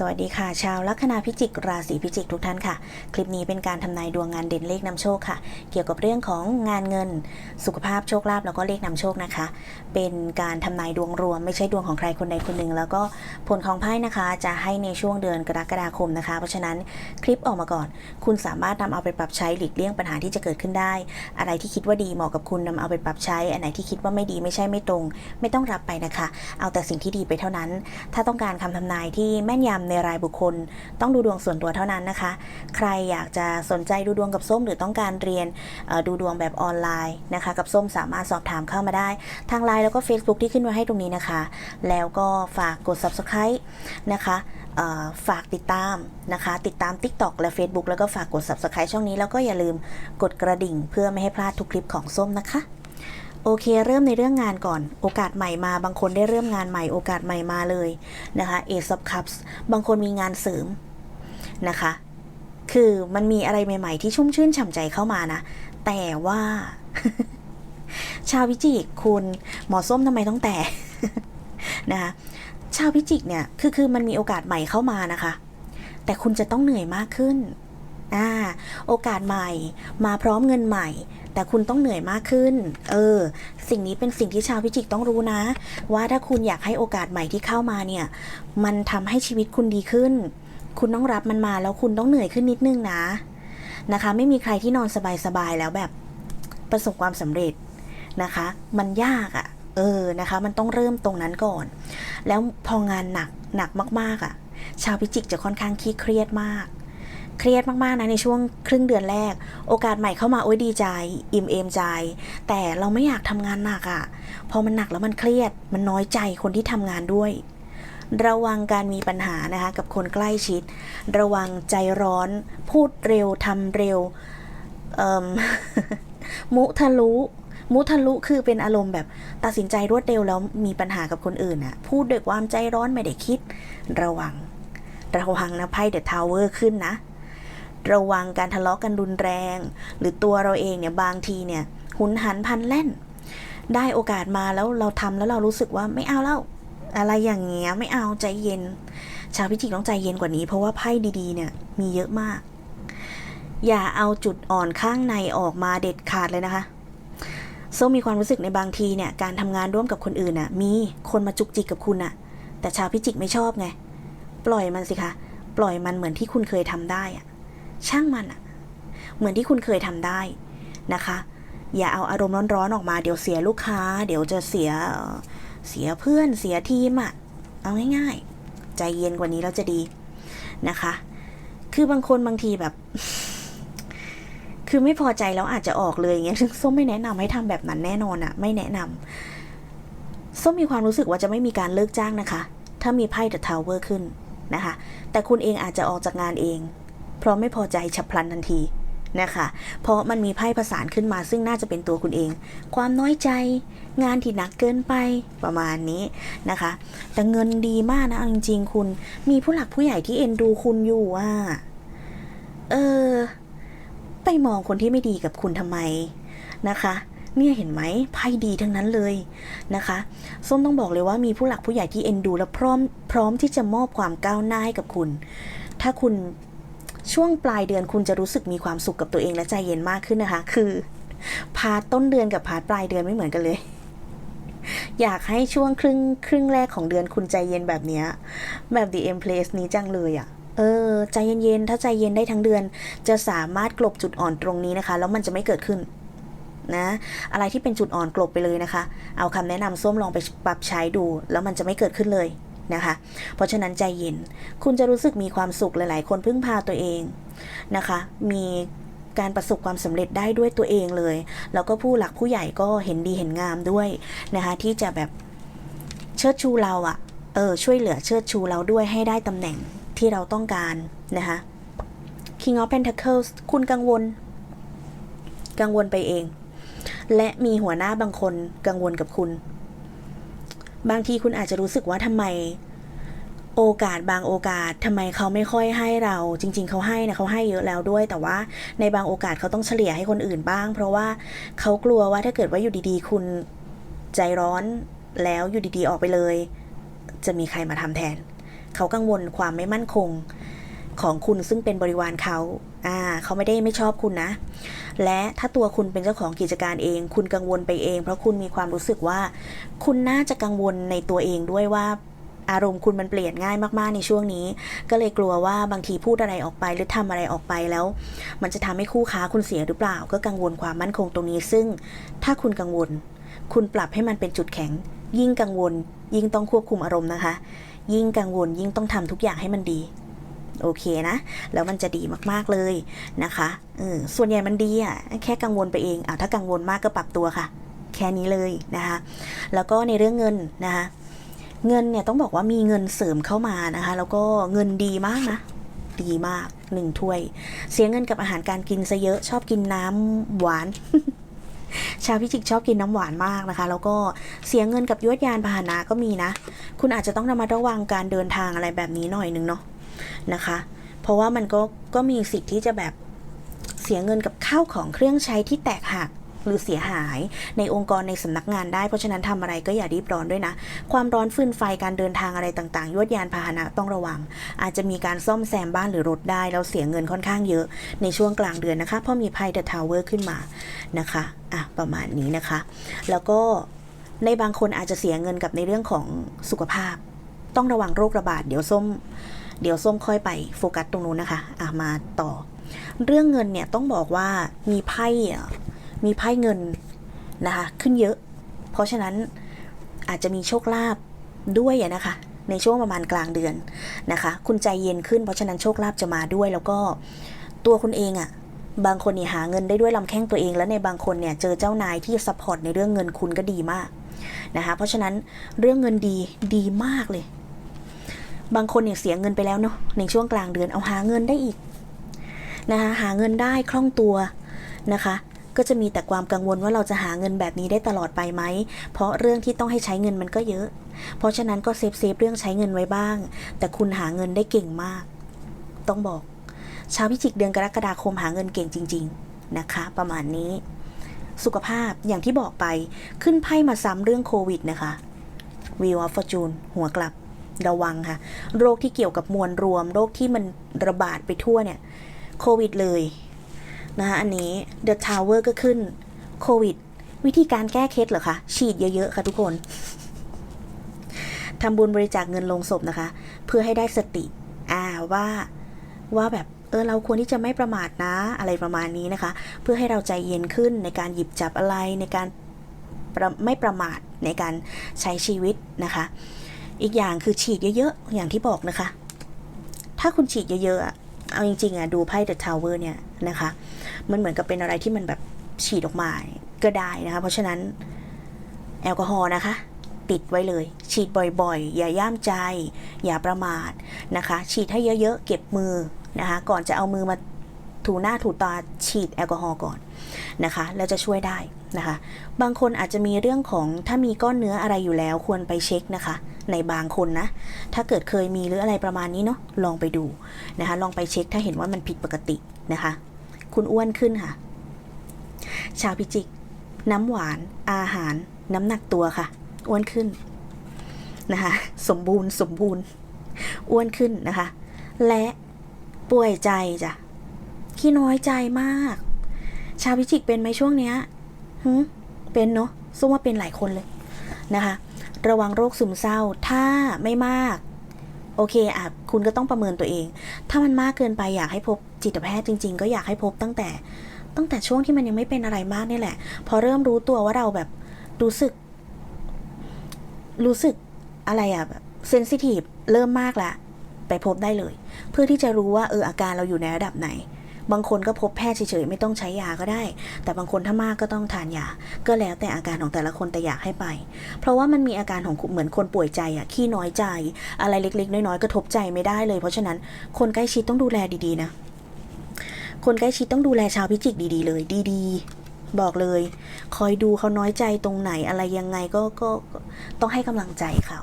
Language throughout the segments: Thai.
สวัสดีค่ะ ชาวลัคนาพิจิกราศีพิจิกทุกท่านค่ะ คลิปนี้เป็นการทำนายดวงงานเด่นเลขนำโชคค่ะ เกี่ยวกับเรื่องของงานเงิน สุขภาพโชคลาภแล้วก็เลขนำโชคนะคะ เป็นการทำนายดวงรวม ไม่ใช่ดวงของใครคนใดคนหนึ่ง แล้วก็ผลของไพ่นะคะ จะให้ในช่วงเดือนกรกฎาคมนะคะ เพราะฉะนั้นคลิปออกมาก่อน คุณสามารถนำเอาไปปรับใช้หลีกเลี่ยงปัญหาที่จะเกิดขึ้นได้ อะไรที่คิดว่าดีเหมาะกับคุณนำเอาไปปรับใช้อันไหนที่คิดว่าไม่ดีไม่ใช่ไม่ตรง ไม่ต้องรับไปนะคะ เอาแต่สิ่งที่ดีไปเท่านั้น ถ้าต้องการคำทำนายที่แม่นยำในรายบุคคล ต้องดูดวงส่วนตัวเท่านั้นนะคะ ใครอยากจะสนใจดูดวงกับส้มหรือต้องการเรียนดูดวงแบบออนไลน์นะคะ กับส้มสามารถสอบถามเข้ามาได้ ทางไลน์แล้วก็ Facebook ที่ขึ้นไว้ให้ตรงนี้นะคะ แล้วก็ฝากกด Subscribe นะคะฝากติดตามนะคะ ติดตาม TikTok และ Facebook แล้วก็ฝากกด Subscribe ช่องนี้แล้วก็อย่าลืมกดกระดิ่ง เพื่อไม่ให้พลาดทุกคลิปของส้มนะคะ โอเค เริ่มในเรื่องงานก่อน โอกาสใหม่มา บางคนได้เริ่มงานใหม่ โอกาสใหม่มาเลยนะคะ Ace of Cups บางคนมีงานเสริมนะคะ คือมันมีอะไรใหม่ ๆ ที่ชุ่มชื่นฉ่ำใจเข้ามานะ แต่ว่า ชาวพิจิกคุณหมอส้มทำไมต้องแต่นะคะชาวพิจิกเนี่ยคือคือมันมีโอกาสใหม่เข้ามานะคะ แต่คุณจะต้องเหนื่อยมากขึ้น อ่าโอกาสใหม่ มาพร้อมเงินใหม่ แต่คุณต้องเหนื่อยมากขึ้น เออ สิ่งนี้เป็นสิ่งที่ชาวพิจิกต้องรู้นะ ว่าถ้าคุณอยากให้โอกาสใหม่ที่เข้ามาเนี่ย มันทำให้ชีวิตคุณดีขึ้น คุณต้องรับมันมาแล้วคุณต้องเหนื่อยขึ้นนิดนึงนะนะคะ ไม่มีใครที่นอนสบายๆแล้วแบบประสบความสำเร็จนะคะ มันยากอะ่ะ เออนะคะ มันต้องเริ่มตรงนั้นก่อน แล้วพองานหนักหนักมากๆอะ่ะ ชาวพิจิกจะค่อนข้างขี้เครียดมาก เครียดมากๆนะในช่วงครึ่งเดือนแรก โอกาสใหม่เข้ามาโอ้ยดีใจ อิ่มเอมใจ แต่เราไม่อยากทำงานหนักอะ่ะพอมันหนักแล้วมันเครียด มันน้อยใจคนที่ทำงานด้วย ระวังการมีปัญหานะคะกับคนใกล้ชิด ระวังใจร้อน พูดเร็วทำเร็วมมุทะลุมุทะลุคือเป็นอารมณ์แบบตัดสินใจรวดเร็วแล้วมีปัญหากับคนอื่นอะพูดด้วยความใจร้อนไม่ได้คิด ระวัง ระวังนะไพ่เดอะทาวเวอร์ขึ้นนะ ระวังการทะเลาะกันรุนแรง หรือตัวเราเองเนี่ยบางทีเนี่ยหุนหันพันแล่น ได้โอกาสมาแล้วเราทำแล้วเรารู้สึกว่าไม่เอาแล้วอะไรอย่างเงี้ยไม่เอาใจเย็น ชาวพิจิกต้องใจเย็นกว่านี้ เพราะว่าไพ่ดีๆเนี่ยมีเยอะมาก อย่าเอาจุดอ่อนข้างในออกมาเด็ดขาดเลยนะคะส้มมีความรู้สึกในบางทีเนี่ยการทำงานร่วมกับคนอื่นน่ะ มีคนมาจุกจิกกับคุณน่ะ แต่ชาวพิจิกไม่ชอบไง ปล่อยมันสิคะ ปล่อยมันเหมือนที่คุณเคยทำได้อะ ช่างมันอะเหมือนที่คุณเคยทำได้นะคะ อย่าเอาอารมณ์ร้อนๆออกมาเดี๋ยวเสียลูกค้า เดี๋ยวจะเสียเสียเพื่อนเสียทีมอะเอาง่ายๆ ใจเย็นกว่านี้แล้วจะดีนะคะ คือบางคนบางทีแบบ คือไม่พอใจแล้วอาจจะออกเลยอย่างเงี้ยซึ่งส้มไม่แนะนำให้ทำแบบนั้นแน่นอนอะไม่แนะนำส้มมีความรู้สึกว่าจะไม่มีการเลิกจ้างนะคะ ถ้ามีไพ่ The Tower ขึ้นนะคะ แต่คุณเองอาจจะออกจากงานเอง เพราะไม่พอใจฉับพลันทันทีนะคะเพราะมันมีไพ่ผสานขึ้นมาซึ่งน่าจะเป็นตัวคุณเอง ความน้อยใจงานที่หนักเกินไปประมาณนี้นะคะ แต่เงินดีมากนะจริงๆ คุณมีผู้หลักผู้ใหญ่ที่เอ็นดูคุณอยู่อะเออ ไปมองคนที่ไม่ดีกับคุณทำไมนะคะเนี่ยเห็นไหมไพ่ดีทั้งนั้นเลยนะคะส้มต้องบอกเลยว่ามีผู้หลักผู้ใหญ่ที่เอ็นดู และพร้อมพร้อมที่จะมอบความก้าวหน้าให้กับคุณ ถ้าคุณ ช่วงปลายเดือนคุณจะรู้สึกมีความสุขกับตัวเองและใจเย็นมากขึ้นนะคะ คือพาร์ทต้นเดือนกับพาร์ทปลายเดือนไม่เหมือนกันเลย อยากให้ช่วงครึ่งครึ่งแรกของเดือนคุณใจเย็นแบบเนี้ยแบบ The M Place นี้จังเลยอะ่ะเออใจเย็นๆ ถ้าใจเย็นได้ทั้งเดือน จะสามารถกลบจุดอ่อนตรงนี้นะคะ แล้วมันจะไม่เกิดขึ้นนะอะไรที่เป็นจุดอ่อนกลบไปเลยนะคะ เอาคำแนะนำส้มลองไปปรับใช้ดู แล้วมันจะไม่เกิดขึ้นเลย นะคะ เพราะฉะนั้นใจเย็น คุณจะรู้สึกมีความสุขหลาย ๆ คนพึ่งพาตัวเองนะคะ มีการประสบความสำเร็จได้ด้วยตัวเองเลย แล้วก็ผู้หลักผู้ใหญ่ก็เห็นดีเห็นงามด้วยนะคะ ที่จะแบบเชิดชูเราอะเออช่วยเหลือเชิดชูเราด้วยให้ได้ตำแหน่งที่เราต้องการนะคะ King of Pentacles คุณกังวล กังวลไปเอง และมีหัวหน้าบางคนกังวลกับคุณ บางทีคุณอาจจะรู้สึกว่าทำไม โอกาสบางโอกาสทำไมเขาไม่ค่อยให้เรา จริง ๆ เขาให้นะเขาให้เยอะแล้วด้วย แต่ว่าในบางโอกาสเขาต้องเฉลี่ยให้คนอื่นบ้าง เพราะว่าเขากลัวว่าถ้าเกิดว่าอยู่ดีๆ คุณใจร้อนแล้วอยู่ดีๆออกไปเลย จะมีใครมาทำแทน เขากังวลความไม่มั่นคง ของคุณซึ่งเป็นบริวารเขาอ่าเขาไม่ได้ไม่ชอบคุณนะ และถ้าตัวคุณเป็นเจ้าของกิจการเอง คุณกังวลไปเอง เพราะคุณมีความรู้สึกว่า คุณน่าจะกังวลในตัวเองด้วยว่าอารมณ์คุณมันเปลี่ยนง่ายมาก ๆ ในช่วงนี้ ก็เลยกลัวว่าบางทีพูดอะไรออกไปหรือทำอะไรออกไปแล้ว มันจะทำให้คู่ค้าคุณเสียหรือเปล่า ก็กังวลความมั่นคงตรงนี้ ซึ่งถ้าคุณกังวล คุณปรับให้มันเป็นจุดแข็ง ยิ่งกังวล ยิ่งต้องควบคุมอารมณ์นะคะ ยิ่งกังวลยิ่งต้องทำทุกอย่างให้มันดี โอเคนะ แล้วมันจะดีมากๆเลยนะคะเออส่วนใหญ่มันดีอะแค่กังวลไปเองอะถ้ากังวลมากก็ปรับตัวค่ะ แค่นี้เลยนะคะ แล้วก็ในเรื่องเงินนะคะ เงินเนี่ยต้องบอกว่ามีเงินเสริมเข้ามานะคะ แล้วก็เงินดีมากนะดีมากหนึ่งถ้วย เสียเงินกับอาหารการกินซะเยอะชอบกินน้ำหวานชาวพิจิกชอบกินน้ำหวานมากนะคะ แล้วก็เสียเงินกับยวดยานพาหนะก็มีนะ คุณอาจจะต้องระมัดระวังการเดินทางอะไรแบบนี้หน่อยนึงเนาะ นะคะ เพราะว่ามันก็ก็มีสิทธิ์ที่จะแบบเสียเงินกับข้าวของเครื่องใช้ที่แตกหักหรือเสียหายในองค์กรในสำนักงานได้ เพราะฉะนั้นทำอะไรก็อย่ารีบร้อนด้วยนะ ความร้อนฟืนไฟการเดินทางอะไรต่างๆ ยวดยานพาหนะต้องระวัง อาจจะมีการซ่อมแซมบ้านหรือรถได้ แล้วเสียเงินค่อนข้างเยอะในช่วงกลางเดือนนะคะเพราะมีไพ่เดอะทาวเวอร์ขึ้นมานะคะอะประมาณนี้นะคะ แล้วก็ในบางคนอาจจะเสียเงินกับในเรื่องของสุขภาพ ต้องระวังโรคระบาดเดี๋ยวส้ม เดี๋ยวส้มค่อยไปโฟกัสตรงนู้นนะคะอะมาต่อ เรื่องเงินเนี่ยต้องบอกว่ามีไพ่มีไพ่เงินนะคะขึ้นเยอะ เพราะฉะนั้นอาจจะมีโชคลาภด้วยนะคะในช่วงประมาณกลางเดือนนะคะ คุณใจเย็นขึ้นเพราะฉะนั้นโชคลาภจะมาด้วย แล้วก็ตัวคุณเองอะ่ะบางคนเนี่ยหาเงินได้ด้วยลำแข้งตัวเอง และในบางคนเนี่ยเจอเจ้านายที่ซัพพอร์ตในเรื่องเงินคุณก็ดีมากนะคะเพราะฉะนั้นเรื่องเงินดีดีมากเลย บางคนเนี่ยเสียเงินไปแล้วเนาะในช่วงกลางเดือนเอาหาเงินได้อีกนะคะหาเงินได้คล่องตัวนะคะ ก็จะมีแต่ความกังวลว่าเราจะหาเงินแบบนี้ได้ตลอดไปไหม เพราะเรื่องที่ต้องให้ใช้เงินมันก็เยอะ เพราะฉะนั้นก็เซฟเซฟเรื่องใช้เงินไว้บ้าง แต่คุณหาเงินได้เก่งมาก ต้องบอก ชาวพิจิกเดือนกรกฎาคมหาเงินเก่งจริง ๆนะคะ ประมาณนี้ สุขภาพอย่างที่บอกไปขึ้นไพ่มาซ้ำเรื่องโควิดนะคะวิวออฟฟอร์จูนหัวกลับ ระวังค่ะ โรคที่เกี่ยวกับมวลรวม โรคที่มันระบาดไปทั่วเนี่ยโควิดเลยนะคะอันนี้ The Tower ก็ขึ้นโควิด วิธีการแก้เคล็ดเหรอคะฉีดเยอะๆค่ะทุกคนทำบุญบริจาคเงินลงศพนะคะ เพื่อให้ได้สติ อ่าว่าว่าแบบเออเราควรที่จะไม่ประมาทนะอะไรประมาณนี้นะคะ เพื่อให้เราใจเย็นขึ้นในการหยิบจับอะไรในการไม่ประมาทในการใช้ชีวิตนะคะ อีกอย่างคือฉีดเยอะๆ อย่างที่บอกนะคะ ถ้าคุณฉีดเยอะๆ เอาจริงๆอะดูไพ่ The Tower เนี่ยนะคะ มันเหมือนกับเป็นอะไรที่มันแบบฉีดออกมาก็ได้นะคะ เพราะฉะนั้นแอลกอฮอล์นะคะติดไว้เลย ฉีดบ่อยๆ อย่าย่ามใจ อย่าประมาทนะคะ ฉีดให้เยอะๆ เก็บมือนะคะ ก่อนจะเอามือมาถูหน้าถูตาฉีดแอลกอฮอล์ก่อนนะคะ แล้วจะช่วยได้นะคะ บางคนอาจจะมีเรื่องของถ้ามีก้อนเนื้ออะไรอยู่แล้วควรไปเช็คนะคะ ในบางคนนะ ถ้าเกิดเคยมีหรืออะไรประมาณนี้เนาะลองไปดูนะคะ ลองไปเช็คถ้าเห็นว่ามันผิดปกตินะคะ คุณอ้วนขึ้นค่ะ ชาวพิจิก น้ำหวาน อาหาร น้ำหนักตัวค่ะ อ้วนขึ้นนะคะสมบูรณ์สมบูรณ์ อ้วนขึ้นนะคะ และป่วยใจจ้ะขี้น้อยใจมาก ชาวพิจิกเป็นไหมช่วงเนี้ยเป็นเนาะซุ่มว่าเป็นหลายคนเลยนะคะ ระวังโรคซึมเศร้า ถ้าไม่มาก โอเคอะคุณก็ต้องประเมินตัวเอง ถ้ามันมากเกินไปอยากให้พบจิตแพทย์จริง ๆ ก็อยากให้พบตั้งแต่ ตั้งแต่ช่วงที่มันยังไม่เป็นอะไรมากนี่แหละ พอเริ่มรู้ตัวว่าเราแบบรู้สึก รู้สึกอะไรอะแบบเซนซิทีฟเริ่มมากล้วไปพบได้เลย เพื่อที่จะรู้ว่าเอออาการเราอยู่ในระดับไหน บางคนก็พบแพทย์เฉยๆไม่ต้องใช้ยาก็ได้ แต่บางคนถ้ามากก็ต้องทานยา ก็แล้วแต่อาการของแต่ละคนแต่อยากให้ไป เพราะว่ามันมีอาการของเหมือนคนป่วยใจอะขี้น้อยใจ อะไรเล็กๆ น้อยๆกระทบใจไม่ได้เลย เพราะฉะนั้นคนใกล้ชิดต้องดูแลดีๆนะ คนใกล้ชิดต้องดูแลชาวพิจิกดีๆ เลย ดีๆ บอกเลย คอยดูเขาน้อยใจตรงไหนอะไรยังไงก็ก็ก็ต้องให้กำลังใจเขา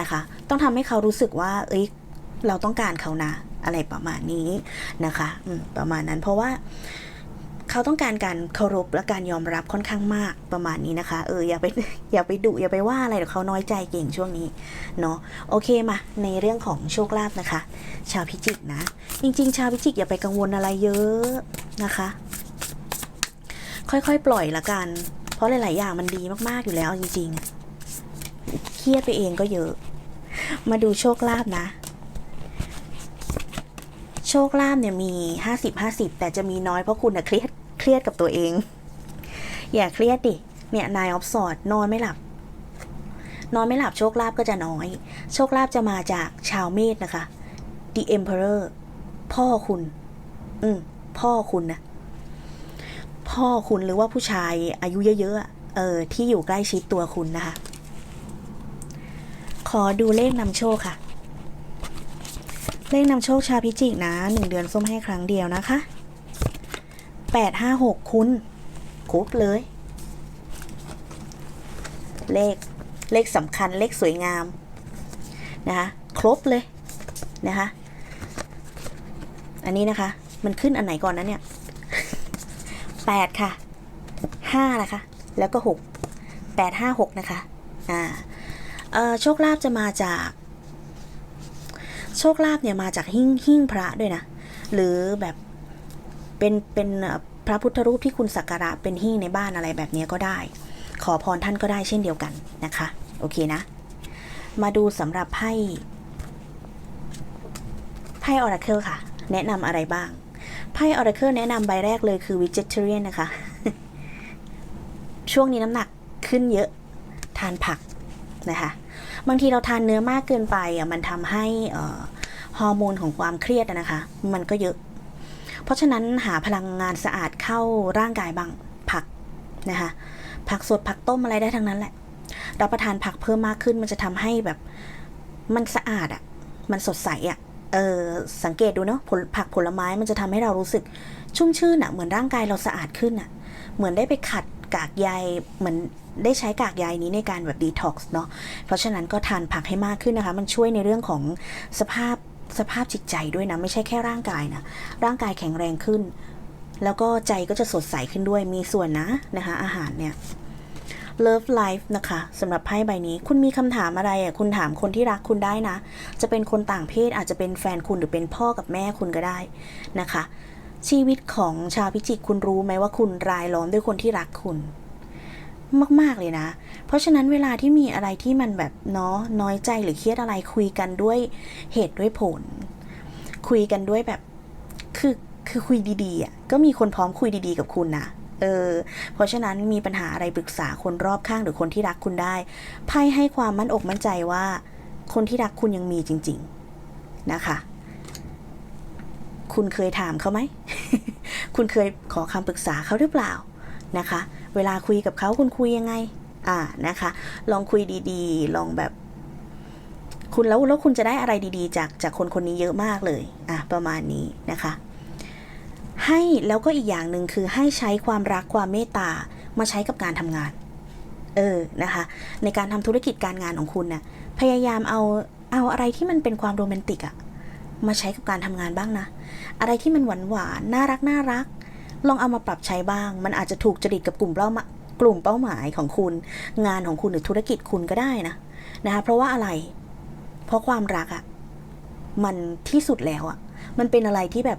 นะคะ ต้องทำให้เขารู้สึกว่า เอ้ยเราต้องการเขานะ อะไรประมาณนี้นะคะประมาณนั้นเพราะว่าเขาต้องการการเคารพและการยอมรับค่อนข้างมากประมาณนี้นะคะ เอออย่าไปอย่าไปดุอย่าไปว่าอะไรเดี๋ยวเขาน้อยใจเก่งช่วงนี้เนาะโอเคมาในเรื่องของโชคลาภนะคะ ชาวพิจิกนะ จริง ๆ ชาวพิจิกอย่าไปกังวลอะไรเยอะนะคะ ค่อยๆ ปล่อยละกัน เพราะหลาย ๆ อย่างมันดีมากๆอยู่แล้วจริง ๆ เครียดไปเองก็เยอะ มาดูโชคลาภนะ โชคลาภเนี่ยมีห้าสิบห้าสิบแต่จะมีน้อยเพราะคุณอะเครียดเครียดกับตัวเอง อย่าเครียดดิ เนี่ยนายออฟสอดนอนไม่หลับ นอนไม่หลับโชคลาภก็จะน้อย โชคลาภจะมาจากชาวเมษนะคะ The Emperor พ่อคุณ อืมพ่อคุณนะ พ่อคุณหรือว่าผู้ชายอายุเยอะๆอะเออที่อยู่ใกล้ชิดตัวคุณนะคะ ขอดูเลขนำโชคค่ะ เลขนำโชคชาวพิจิกนะหนึ่งเดือนส้มให้ครั้งเดียวนะคะแปดห้าหกคุณครบเลย เลขเลขสำคัญเลขสวยงาม นะคะ ครบเลย นะคะ อันนี้นะคะ มันขึ้นอันไหนก่อนนะเนี่ยแปดค่ะห้านะคะ แล้วก็หกแปดห้าหกนะคะ อ่า เอ่อ โชคลาภจะมาจาก โชคลาภเนี่ยมาจากหิ้งหิ้งพระด้วยนะ หรือแบบเป็นเป็นพระพุทธรูปที่คุณสักการะเป็นหิ้งในบ้านอะไรแบบนี้ก็ได้ ขอพรท่านก็ได้เช่นเดียวกันนะคะ โอเคนะ มาดูสำหรับไพ่ไพ่ออราเคิลค่ะ แนะนำอะไรบ้างไพ่ออราเคิลแนะนำใบแรกเลยคือวิ vegetarian นะคะ ช่วงนี้น้ำหนักขึ้นเยอะทานผักนะคะ บางทีเราทานเนื้อมากเกินไปอะมันทำให้ฮอร์โมนของความเครียดนะคะ มันก็เยอะ เพราะฉะนั้นหาพลังงานสะอาดเข้าร่างกายบ้างผักนะคะผักสดผักต้มอะไรได้ทั้งนั้นแหละรับประทานผักเพิ่มมากขึ้นมันจะทำให้แบบมันสะอาดอะ่ะมันสดใสอะ่ะเออสังเกตดูเนาะผลผักผลไม้มันจะทำให้เรารู้สึกชุ่มชื่นอะ่ะเหมือนร่างกายเราสะอาดขึ้นอะ่ะ เหมือนได้ไปขัดกากใยเหมือน ได้ใช้กากใยนี้ในการแบบดีท็อกซ์เนาะเพราะฉะนั้นก็ทานผักให้มากขึ้นนะคะ มันช่วยในเรื่องของสภาพสภาพจิตใจด้วยนะ ไม่ใช่แค่ร่างกายนะ ร่างกายแข็งแรงขึ้น แล้วก็ใจก็จะสดใสขึ้นด้วยมีส่วนนะนะคะ อาหารเนี่ย Love Life นะคะสำหรับไพ่ใบนี้ คุณมีคำถามอะไรอะคุณถามคนที่รักคุณได้นะ จะเป็นคนต่างเพศอาจจะเป็นแฟนคุณหรือเป็นพ่อกับแม่คุณก็ได้นะคะ ชีวิตของชาวพิจิกคุณรู้ไหมว่าคุณรายล้อมด้วยคนที่รักคุณ มาก ๆ เลยนะ เพราะฉะนั้นเวลาที่มีอะไรที่มันแบบเนาะน้อยใจหรือเครียดอะไรคุยกันด้วยเหตุด้วยผล คุยกันด้วยแบบคือคือคุยดีๆอะก็มีคนพร้อมคุยดีๆ กับคุณนะเออเพราะฉะนั้นมีปัญหาอะไรปรึกษาคนรอบข้างหรือคนที่รักคุณได้ไพ่ให้ความมั่นอกมั่นใจว่า คนที่รักคุณยังมีจริง ๆนะคะ คุณเคยถามเขาไหม คุณเคยขอคำปรึกษาเขาหรือเปล่านะคะ เวลาคุยกับเขาคุณคุยยังไง อ่านะคะ ลองคุยดีๆ ลองแบบ คุณแล้วแล้วคุณจะได้อะไรดีๆ จากจากคนคนนี้เยอะมากเลยอะประมาณนี้นะคะ ให้แล้วก็อีกอย่างหนึ่งคือให้ใช้ความรักความเมตตามาใช้กับการทำงาน เออนะคะ ในการทำธุรกิจการงานของคุณน่ะพยายามเอาเอาอะไรที่มันเป็นความโรแมนติกอะมาใช้กับการทำงานบ้างนะ อะไรที่มันหวานหวานๆน่ารักน่ารัก ลองเอามาปรับใช้บ้าง มันอาจจะถูกจริตกับกลุ่มเป้ากลุ่มเป้าหมายของคุณ งานของคุณหรือธุรกิจคุณก็ได้นะนะคะเพราะว่าอะไร เพราะความรักอะมันที่สุดแล้วอะมันเป็นอะไรที่แบบ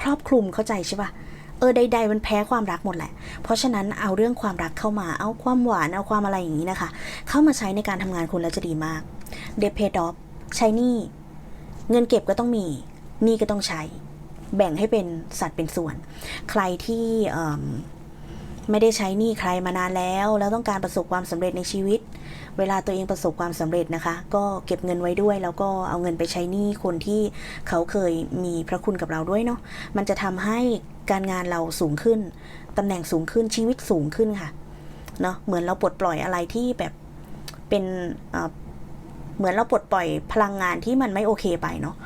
ครอบคลุมเข้าใจใช่ปะเออใด ๆ มันแพ้ความรักหมดแหละ เพราะฉะนั้นเอาเรื่องความรักเข้ามา เอาความหวาน เอาความอะไรอย่างนี้นะคะ เข้ามาใช้ในการทำงานคุณแล้วจะดีมาก เดเพดอฟใช้นี้เงินเก็บก็ต้องมี นี้ก็ต้องใช้ แบ่งให้เป็นสัดเป็นส่วน ใครที่ไม่ได้ใช้หนี้ใครมานานแล้ว แล้วต้องการประสบความสำเร็จในชีวิต เวลาตัวเองประสบความสำเร็จนะคะ ก็เก็บเงินไว้ด้วย แล้วก็เอาเงินไปใช้หนี้คนที่เขาเคยมีพระคุณกับเราด้วยเนาะมันจะทำให้การงานเราสูงขึ้นตำแหน่งสูงขึ้นชีวิตสูงขึ้นค่ะเนาะเหมือนเราปลดปล่อยอะไรที่แบบเป็น เหมือนเราปลดปล่อยพลังงานที่มันไม่โอเคไปเนาะ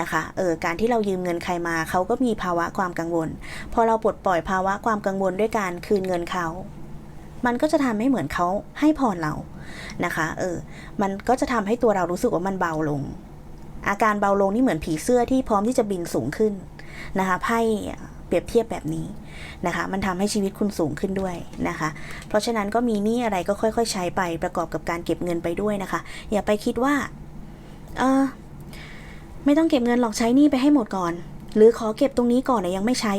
นะคะเออการที่เรายืมเงินใครมาเขาก็มีภาวะความกังวล พอเราปลดปล่อยภาวะความกังวลด้วยการคืนเงินเขามันก็จะทำให้เหมือนเขาให้พรเรานะคะเออมันก็จะทำให้ตัวเรารู้สึกว่ามันเบาลง อาการเบาลงนี่เหมือนผีเสื้อที่พร้อมที่จะบินสูงขึ้นนะคะไพ่ ปรียบเทียบแบบนี้นะคะ มันทำให้ชีวิตคุณสูงขึ้นด้วยนะคะ เพราะฉะนั้นก็มีหนี้อะไรก็ค่อย ๆ ใช้ไปประกอบกับการเก็บเงินไปด้วยนะคะ อย่าไปคิดว่าเออไม่ต้องเก็บเงินหรอกใช้หนี้ไปให้หมดก่อน หรือขอเก็บตรงนี้ก่อนนะยังไม่ใช้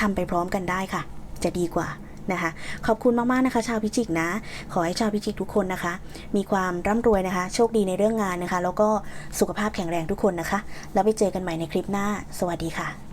ทำไปพร้อมกันได้ค่ะ จะดีกว่านะคะ ขอบคุณมาก ๆ นะคะ ชาวพิจิกนะ ขอให้ชาวพิจิกทุกคนนะคะ มีความร่ำรวยนะคะ โชคดีในเรื่องงานนะคะ แล้วก็สุขภาพแข็งแรงทุกคนนะคะ แล้วไปเจอกันใหม่ในคลิปหน้า สวัสดีค่ะ